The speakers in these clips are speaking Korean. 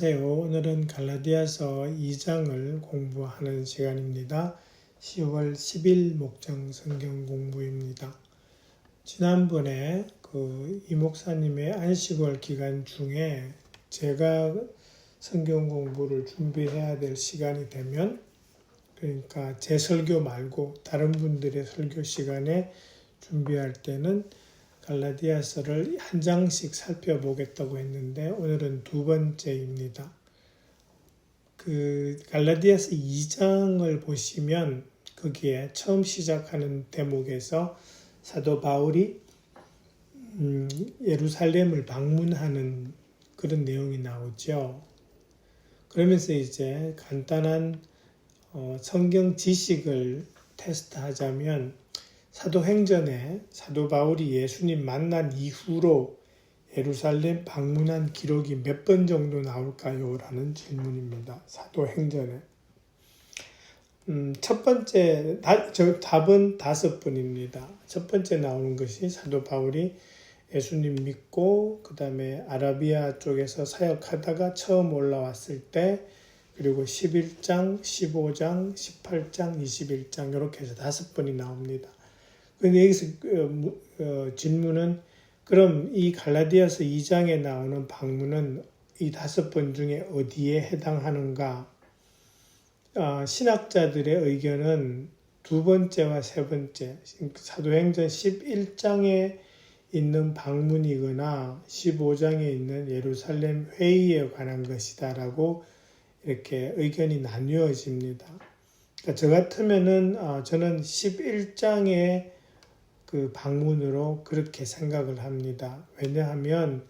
안녕하세요. 오늘은 갈라디아서 2장을 공부하는 시간입니다. 10월 10일 목장 성경 공부입니다. 지난번에 그 이목사님의 안식월 기간 중에 제가 성경 공부를 준비해야 될 시간이 되면 그러니까 제 설교 말고 다른 분들의 설교 시간에 준비할 때는 갈라디아서를 한 장씩 살펴보겠다고 했는데 오늘은 두 번째입니다. 그 갈라디아서 2장을 보시면 거기에 처음 시작하는 대목에서 사도 바울이 음, 예루살렘을 방문하는 그런 내용이 나오죠. 그러면서 이제 간단한 어, 성경 지식을 테스트하자면 사도행전에 사도 바울이 예수님 만난 이후로 예루살렘 방문한 기록이 몇 번 정도 나올까요? 라는 질문입니다. 사도행전에. 음, 첫 번째, 다, 저, 답은 다섯 번입니다. 첫 번째 나오는 것이 사도 바울이 예수님 믿고, 그 다음에 아라비아 쪽에서 사역하다가 처음 올라왔을 때, 그리고 11장, 15장, 18장, 21장, 이렇게 해서 다섯 번이 나옵니다. 근데 여기서 어, 어, 질문은 그럼 이 갈라디아서 2장에 나오는 방문은 이 다섯 번 중에 어디에 해당하는가? 어, 신학자들의 의견은 두 번째와 세 번째, 사도행전 11장에 있는 방문이거나 15장에 있는 예루살렘 회의에 관한 것이다라고 이렇게 의견이 나뉘어집니다. 그러니까 저 같으면은 어, 저는 11장에 그 방문으로 그렇게 생각을 합니다. 왜냐하면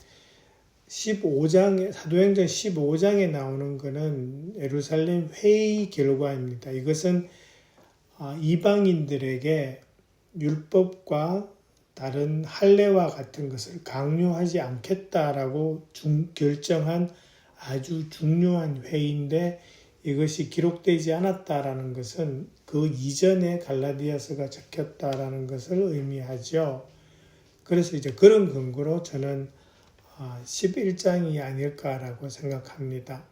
15장에 사도행전 15장에 나오는 것은 예루살렘 회의 결과입니다. 이것은 아, 이방인들에게 율법과 다른 할례와 같은 것을 강요하지 않겠다라고 중, 결정한 아주 중요한 회의인데 이것이 기록되지 않았다라는 것은 그 이전에 갈라디아서가 적혔다라는 것을 의미하죠. 그래서 이제 그런 근거로 저는 11장이 아, 아닐까라고 생각합니다.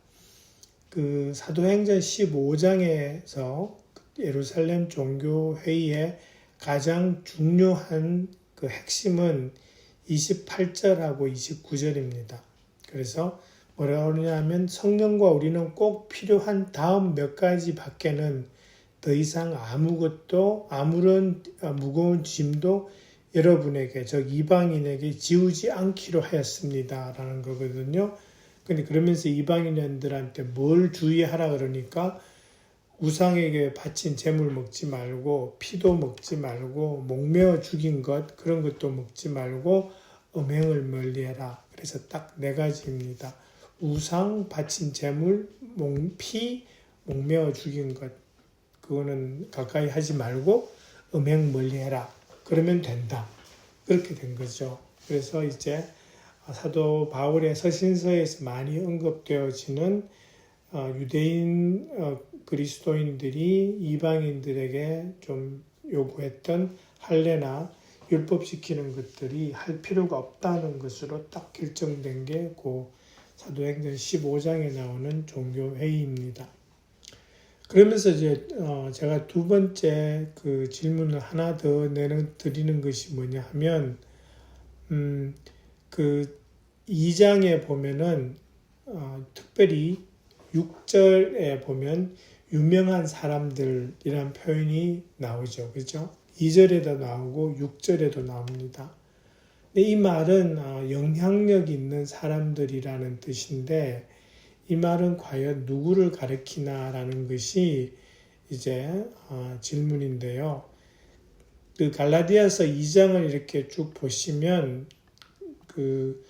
그 사도행전 15장에서 예루살렘 종교 회의의 가장 중요한 그 핵심은 28절하고 29절입니다. 그래서 뭐라 그러냐면 성령과 우리는 꼭 필요한 다음 몇 가지 밖에는 더 이상 아무것도 아무런 무거운 짐도 여러분에게 즉 이방인에게 지우지 않기로 하였습니다라는 거거든요. 근데 그러면서 이방인들한테 뭘 주의하라 그러니까 우상에게 바친 재물 먹지 말고 피도 먹지 말고 목매어 죽인 것 그런 것도 먹지 말고 음행을 멀리해라. 그래서 딱 네 가지입니다. 우상 바친 재물, 피, 목매어 죽인 것 그거는 가까이 하지 말고 음행 멀리 해라. 그러면 된다. 그렇게 된 거죠. 그래서 이제 사도 바울의 서신서에서 많이 언급되어지는 어, 유대인 어, 그리스도인들이 이방인들에게 좀 요구했던 할례나 율법 지키는 것들이 할 필요가 없다는 것으로 딱 결정된 게그 사도행전 15장에 나오는 종교 회의입니다. 그러면서 이제 어 제가 두 번째 그 질문을 하나 더 내는 드리는 것이 뭐냐 하면 음그 2장에 보면은 어 특별히 6절에 보면 유명한 사람들이란 표현이 나오죠. 그죠? 2절에도 나오고 6절에도 나옵니다. 근데 이 말은 어, 영향력 있는 사람들이라는 뜻인데 이 말은 과연 누구를 가리키나라는 것이 이제 어, 질문인데요. 그 갈라디아서 2장을 이렇게 쭉 보시면 그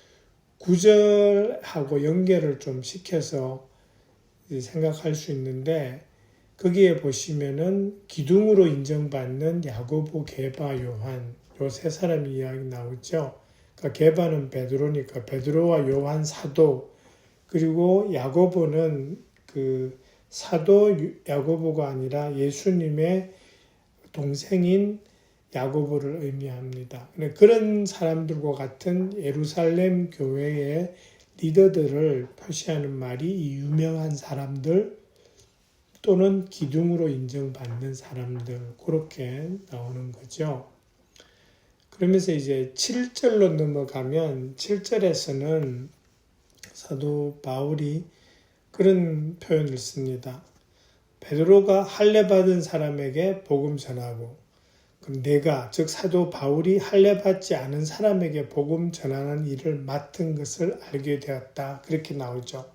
구절하고 연결을 좀 시켜서 생각할 수 있는데 거기에 보시면은 기둥으로 인정받는 야고보, 게바, 요한 요 세 사람 이야기 나오죠. 그러니까 게바는 베드로니까 베드로와 요한 사도 그리고 야고보는 그 사도 야고보가 아니라 예수님의 동생인 야고보를 의미합니다. 그런 사람들과 같은 예루살렘 교회의 리더들을 표시하는 말이 이 유명한 사람들 또는 기둥으로 인정받는 사람들 그렇게 나오는 거죠. 그러면서 이제 7절로 넘어가면 7절에서는 사도 바울이 그런 표현을 씁니다. 베드로가 할례 받은 사람에게 복음 전하고 그럼 내가 즉 사도 바울이 할례 받지 않은 사람에게 복음 전하는 일을 맡은 것을 알게 되었다. 그렇게 나오죠.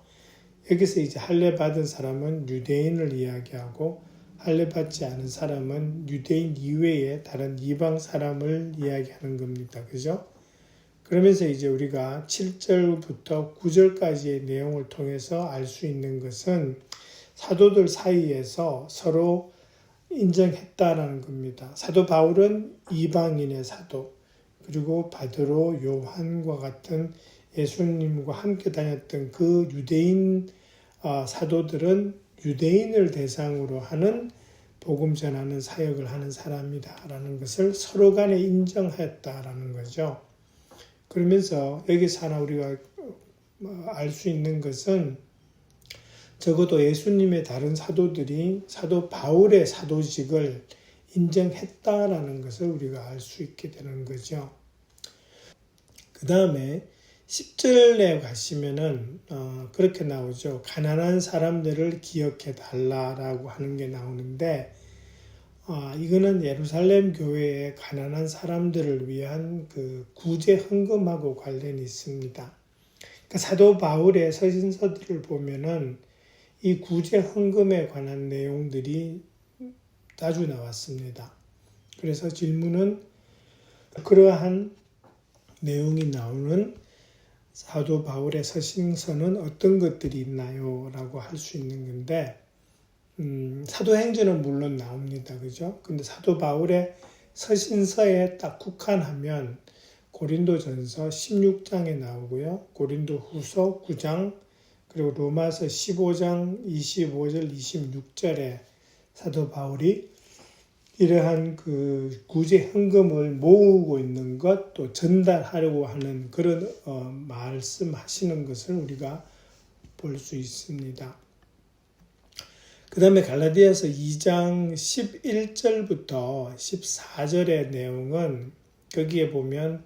여기서 이제 할례 받은 사람은 유대인을 이야기하고 할례 받지 않은 사람은 유대인 이외의 다른 이방 사람을 이야기하는 겁니다. 그죠? 그러면서 이제 우리가 7절부터 9절까지의 내용을 통해서 알 수 있는 것은 사도들 사이에서 서로 인정했다라는 겁니다. 사도 바울은 이방인의 사도, 그리고 바드로, 요한과 같은 예수님과 함께 다녔던 그 유대인 어, 사도들은 유대인을 대상으로 하는 복음 전하는 사역을 하는 사람이다라는 것을 서로 간에 인정했다라는 거죠. 그러면서 여기서 하나 우리가 알 수 있는 것은 적어도 예수님의 다른 사도들이 사도 바울의 사도직을 인정했다라는 것을 우리가 알 수 있게 되는 거죠. 그 다음에 10절에 가시면은 어, 그렇게 나오죠. 가난한 사람들을 기억해 달라라고 하는 게 나오는데 어, 이거는 예루살렘 교회의 가난한 사람들을 위한 그 구제 헌금하고 관련이 있습니다. 그러니까 사도 바울의 서신서들을 보면은 이 구제 헌금에 관한 내용들이 자주 나왔습니다. 그래서 질문은 그러한 내용이 나오는 사도 바울의 서신서는 어떤 것들이 있나요? 라고 할 수 있는 건데, 음, 사도행전은 물론 나옵니다. 그죠? 근데 사도 바울의 서신서에 딱 국한하면 고린도 전서 16장에 나오고요. 고린도 후서 9장, 그리고 로마서 15장 25절, 26절에 사도 바울이 이러한 그 구제 현금을 모으고 있는 것, 또 전달하려고 하는 그런 어, 말씀하시는 것을 우리가 볼 수 있습니다. 그 다음에 갈라디아서 2장 11절부터 14절의 내용은 거기에 보면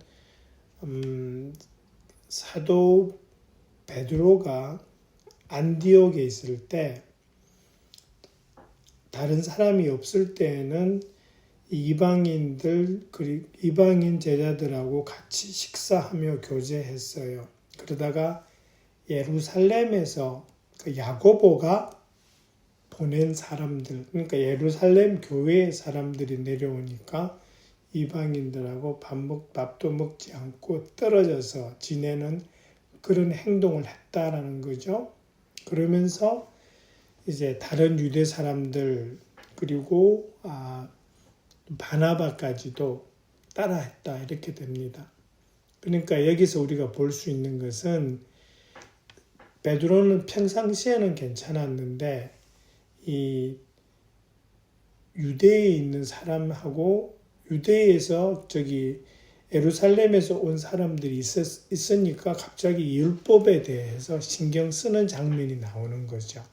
음, 사도 베드로가 안디옥에 있을 때 다른 사람이 없을 때에는 이방인들 그리고 이방인 제자들하고 같이 식사하며 교제했어요. 그러다가 예루살렘에서 그 야고보가 보낸 사람들 그러니까 예루살렘 교회의 사람들이 내려오니까 이방인들하고 밥 먹, 밥도 먹지 않고 떨어져서 지내는 그런 행동을 했다라는 거죠. 그러면서 이제 다른 유대 사람들 그리고 아, 바나바까지도 따라했다 이렇게 됩니다. 그러니까 여기서 우리가 볼 수 있는 것은 베드로는 평상시에는 괜찮았는데 이 유대에 있는 사람하고 유대에서 저기 예루살렘에서 온 사람들이 있었, 있으니까 갑자기 율법에 대해서 신경 쓰는 장면이 나오는 거죠.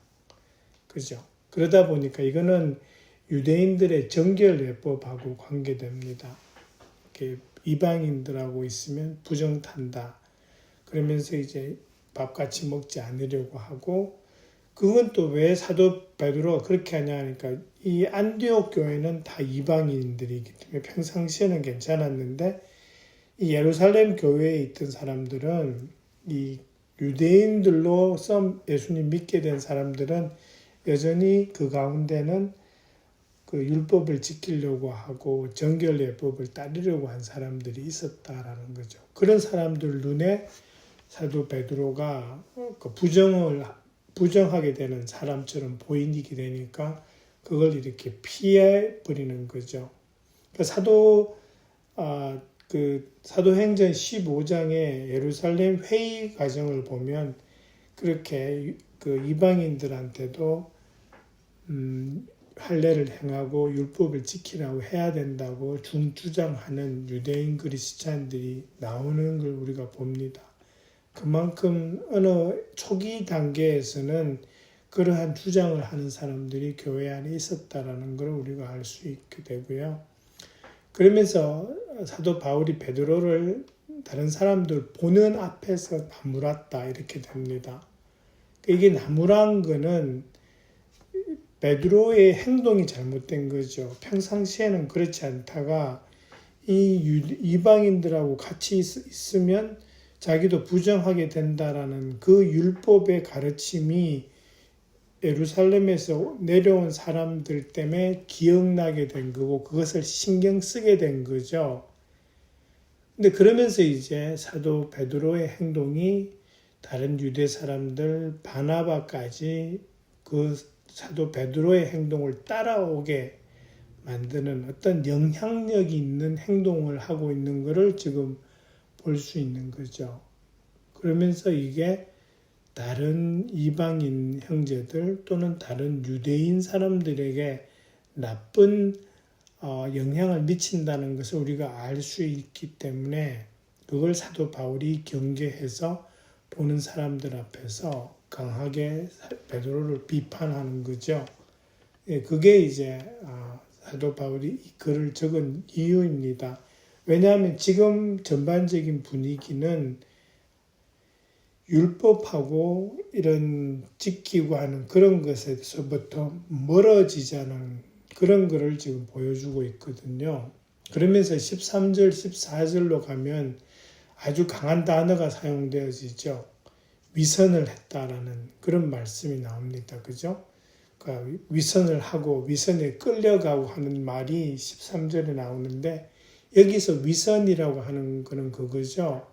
그죠? 그러다 보니까 이거는 유대인들의 정결예법하고 관계됩니다. 이방인들하고 있으면 부정 탄다. 그러면서 이제 밥 같이 먹지 않으려고 하고 그건 또 왜 사도 베드로가 그렇게 하냐 하니까 이 안디옥 교회는 다 이방인들이기 때문에 평상시에는 괜찮았는데 이 예루살렘 교회에 있던 사람들은 이 유대인들로 썸 예수님 믿게 된 사람들은 여전히 그 가운데는 그 율법을 지키려고 하고 정결예법을 따르려고 한 사람들이 있었다라는 거죠. 그런 사람들 눈에 사도 베드로가 그 부정을 부정하게 되는 사람처럼 보이게 되니까 그걸 이렇게 피해 버리는 거죠. 그 사도 아, 그 사도행전 15장의 예루살렘 회의 과정을 보면 그렇게 그 이방인들한테도 음, 할례를 행하고 율법을 지키라고 해야 된다고 중주장하는 유대인 그리스찬들이 나오는 걸 우리가 봅니다. 그만큼 어느 초기 단계에서는 그러한 주장을 하는 사람들이 교회 안에 있었다라는 걸 우리가 알 수 있게 되고요. 그러면서 사도 바울이 베드로를 다른 사람들 보는 앞에서 나무랐다 이렇게 됩니다. 이게 나무란 거는 베드로의 행동이 잘못된 거죠. 평상시에는 그렇지 않다가 이 유- 이방인들하고 같이 있, 있으면 자기도 부정하게 된다라는 그 율법의 가르침이 예루살렘에서 내려온 사람들 때문에 기억나게 된 거고 그것을 신경 쓰게 된 거죠. 근데 그러면서 이제 사도 베드로의 행동이 다른 유대 사람들 바나바까지 그 사도 베드로의 행동을 따라오게 만드는 어떤 영향력이 있는 행동을 하고 있는 것을 지금 볼 수 있는 거죠. 그러면서 이게 다른 이방인 형제들 또는 다른 유대인 사람들에게 나쁜 어, 영향을 미친다는 것을 우리가 알 수 있기 때문에 그걸 사도 바울이 경계해서 보는 사람들 앞에서 강하게 베드로를 비판하는 거죠. 예, 그게 이제 아, 사도 바울이 이 글을 적은 이유입니다. 왜냐하면 지금 전반적인 분위기는 율법하고 이런 지키고 하는 그런 것에서부터 멀어지자는 그런 거를 지금 보여주고 있거든요. 그러면서 13절, 14절로 가면 아주 강한 단어가 사용되어지죠. 위선을 했다라는 그런 말씀이 나옵니다. 그죠? 그러니까 위선을 하고 위선에 끌려가고 하는 말이 13절에 나오는데 여기서 위선이라고 하는 거는 그거죠.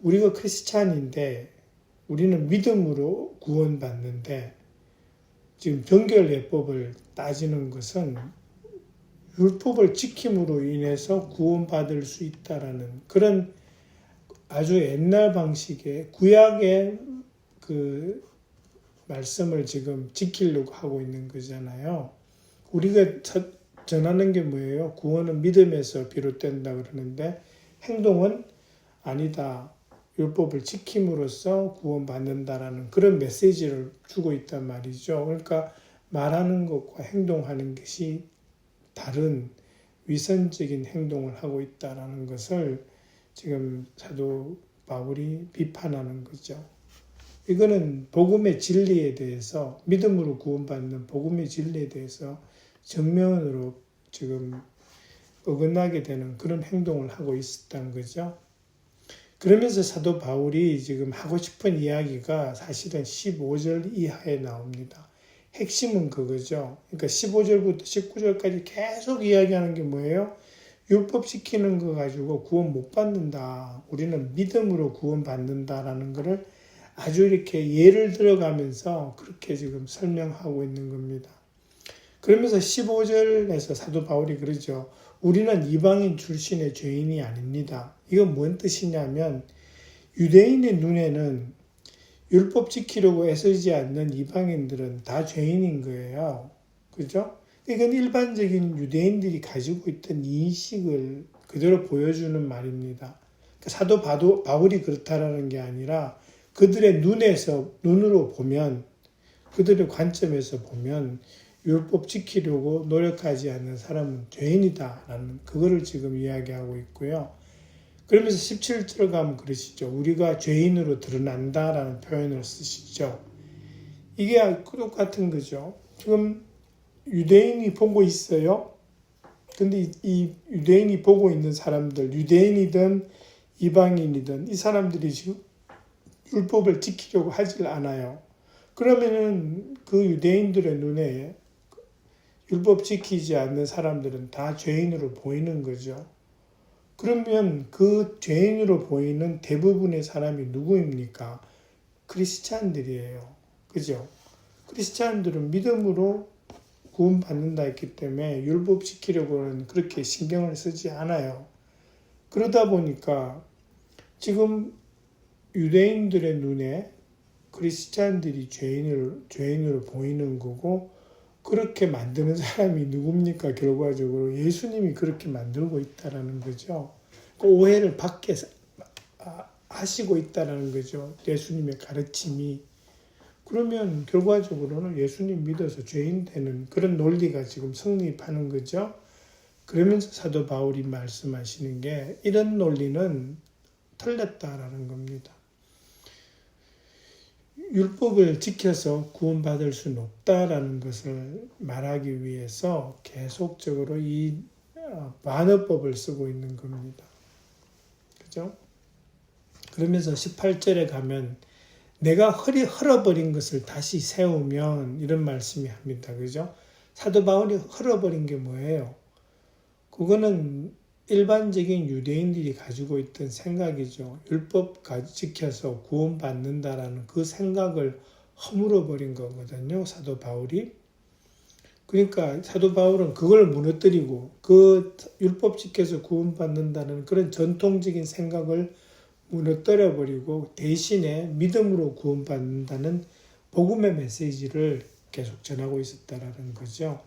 우리가 크리스찬인데 우리는 믿음으로 구원받는데 지금 정결예법을 따지는 것은 율법을 지킴으로 인해서 구원받을 수 있다라는 그런 아주 옛날 방식의 구약의 그 말씀을 지금 지키려고 하고 있는 거잖아요. 우리가 첫- 전하는 게 뭐예요? 구원은 믿음에서 비롯된다 그러는데 행동은 아니다. 율법을 지킴으로써 구원받는다라는 그런 메시지를 주고 있단 말이죠. 그러니까 말하는 것과 행동하는 것이 다른 위선적인 행동을 하고 있다라는 것을 지금 사도 바울이 비판하는 거죠. 이거는 복음의 진리에 대해서 믿음으로 구원받는 복음의 진리에 대해서 정면으로 지금 어긋나게 되는 그런 행동을 하고 있었던 거죠. 그러면서 사도 바울이 지금 하고 싶은 이야기가 사실은 15절 이하에 나옵니다. 핵심은 그거죠. 그러니까 15절부터 19절까지 계속 이야기하는 게 뭐예요? 율법 지키는 거 가지고 구원 못 받는다. 우리는 믿음으로 구원 받는다라는 것을 아주 이렇게 예를 들어가면서 그렇게 지금 설명하고 있는 겁니다. 그러면서 15절에서 사도 바울이 그러죠. 우리는 이방인 출신의 죄인이 아닙니다. 이건 뭔 뜻이냐면 유대인의 눈에는 율법 지키려고 애쓰지 않는 이방인들은 다 죄인인 거예요. 그죠? 이건 일반적인 유대인들이 가지고 있던 인식을 그대로 보여주는 말입니다. 그러니까 사도 바도, 바울이 그렇다라는 게 아니라 그들의 눈에서 눈으로 보면 그들의 관점에서 보면 율법 지키려고 노력하지 않는 사람은 죄인이다라는 그거를 지금 이야기하고 있고요. 그러면서 17절 가면 그러시죠. 우리가 죄인으로 드러난다라는 표현을 쓰시죠. 이게 똑같은 거죠. 지금 유대인이 보고 있어요. 근데 이, 이 유대인이 보고 있는 사람들, 유대인이든 이방인이든 이 사람들이 지금 율법을 지키려고 하질 않아요. 그러면은 그 유대인들의 눈에 율법 지키지 않는 사람들은 다 죄인으로 보이는 거죠. 그러면 그 죄인으로 보이는 대부분의 사람이 누구입니까? 크리스찬들이에요. 그죠? 크리스찬들은 믿음으로 구원받는다 했기 때문에 율법 지키려고는 그렇게 신경을 쓰지 않아요. 그러다 보니까 지금 유대인들의 눈에 크리스찬들이 죄인을, 죄인으로 보이는 거고 그렇게 만드는 사람이 누굽니까? 결과적으로 예수님이 그렇게 만들고 있다라는 거죠. 그 오해를 받게 아, 하시고 있다라는 거죠. 예수님의 가르침이. 그러면 결과적으로는 예수님 믿어서 죄인 되는 그런 논리가 지금 성립하는 거죠. 그러면서 사도 바울이 말씀하시는 게 이런 논리는 틀렸다라는 겁니다. 율법을 지켜서 구원받을 수는 없다라는 것을 말하기 위해서 계속적으로 이 어, 반어법을 쓰고 있는 겁니다. 그죠? 그러면서 18절에 가면 내가 허리 헐어버린 것을 다시 세우면 이런 말씀이 합니다. 그죠? 사도 바울이 헐어버린 게 뭐예요? 그거는 일반적인 유대인들이 가지고 있던 생각이죠. 율법 지켜서 구원받는다라는 그 생각을 허물어 버린 거거든요. 사도 바울이. 그러니까 사도 바울은 그걸 무너뜨리고 그 율법 지켜서 구원받는다는 그런 전통적인 생각을 무너뜨려 버리고 대신에 믿음으로 구원받는다는 복음의 메시지를 계속 전하고 있었다라는 거죠.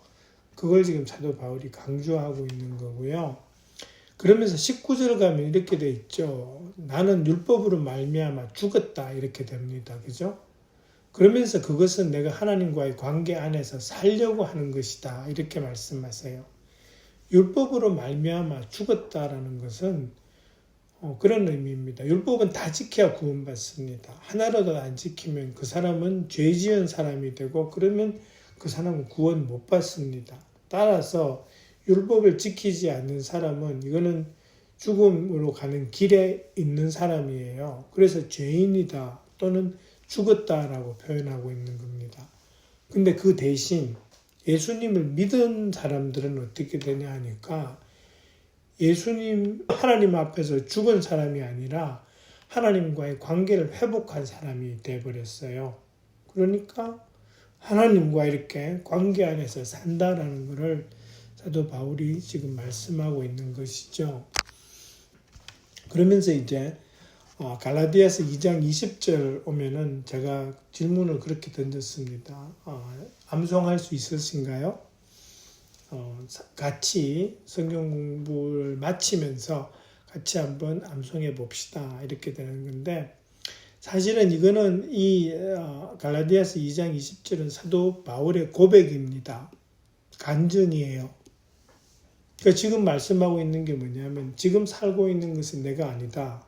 그걸 지금 사도 바울이 강조하고 있는 거고요. 그러면서 19절 가면 이렇게 돼 있죠. 나는 율법으로 말미암아 죽었다 이렇게 됩니다. 그죠? 그러면서 그것은 내가 하나님과의 관계 안에서 살려고 하는 것이다 이렇게 말씀하세요. 율법으로 말미암아 죽었다라는 것은 어, 그런 의미입니다. 율법은 다 지켜야 구원받습니다. 하나라도 안 지키면 그 사람은 죄 지은 사람이 되고 그러면 그 사람은 구원 못 받습니다. 따라서 율법을 지키지 않는 사람은 이거는 죽음으로 가는 길에 있는 사람이에요. 그래서 죄인이다 또는 죽었다라고 표현하고 있는 겁니다. 근데 그 대신 예수님을 믿은 사람들은 어떻게 되냐 하니까 예수님 하나님 앞에서 죽은 사람이 아니라 하나님과의 관계를 회복한 사람이 되어버렸어요. 그러니까 하나님과 이렇게 관계 안에서 산다라는 것을 사도 바울이 지금 말씀하고 있는 것이죠. 그러면서 이제 어, 갈라디아서 2장 20절 오면은 제가 질문을 그렇게 던졌습니다. 어, 암송할 수 있으신가요? 어, 같이 성경 공부를 마치면서 같이 한번 암송해 봅시다. 이렇게 되는 건데 사실은 이거는 이 갈라디아서 2장 20절은 사도 바울의 고백입니다. 간증이에요. 그러니까 지금 말씀하고 있는 게 뭐냐면 지금 살고 있는 것은 내가 아니다.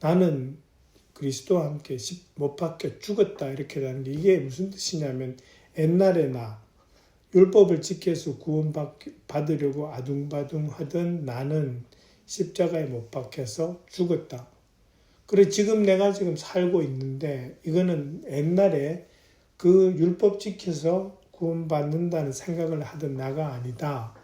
나는 그리스도와 함께 못 박혀 죽었다 이렇게 되는 게 이게 무슨 뜻이냐면 옛날에 나 율법을 지켜서 구원받으려고 아둥바둥 하던 나는 십자가에 못 박혀서 죽었다. 그래 지금 내가 지금 살고 있는데 이거는 옛날에 그 율법 지켜서 구원받는다는 생각을 하던 나가 아니다.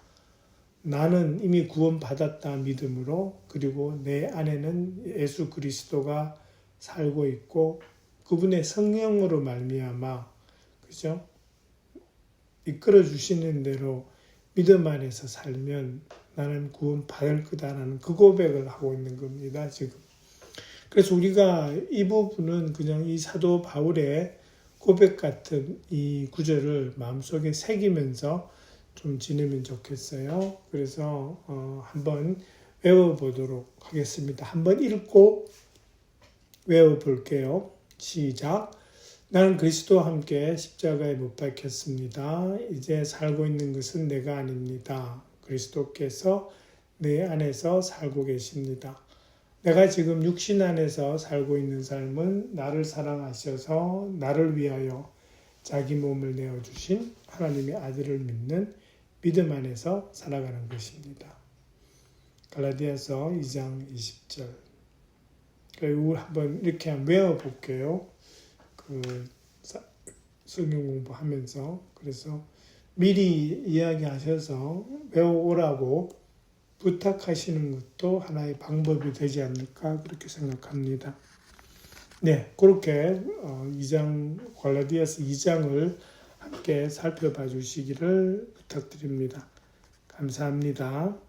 나는 이미 구원받았다 믿음으로 그리고 내 안에는 예수 그리스도가 살고 있고 그분의 성령으로 말미암아 그죠? 이끌어 주시는 대로 믿음 안에서 살면 나는 구원 받을 거다라는 그 고백을 하고 있는 겁니다, 지금. 그래서 우리가 이 부분은 그냥 이 사도 바울의 고백 같은 이 구절을 마음속에 새기면서 좀 지내면 좋겠어요. 그래서 어, 한번 외워보도록 하겠습니다. 한번 읽고 외워볼게요. 시작. 나는 그리스도와 함께 십자가에 못 박혔습니다. 이제 살고 있는 것은 내가 아닙니다. 그리스도께서 내 안에서 살고 계십니다. 내가 지금 육신 안에서 살고 있는 삶은 나를 사랑하셔서 나를 위하여 자기 몸을 내어주신 하나님의 아들을 믿는 믿음 안에서 살아가는 것입니다. 갈라디아서 2장 20절. 그리고 한번 이렇게 외워볼게요. 그 성경 공부하면서 그래서 미리 이야기하셔서 외워오라고 부탁하시는 것도 하나의 방법이 되지 않을까 그렇게 생각합니다. 네, 그렇게 2장 어, 갈라디아서 2장을 함께 살펴봐 주시기를 부탁드립니다. 감사합니다.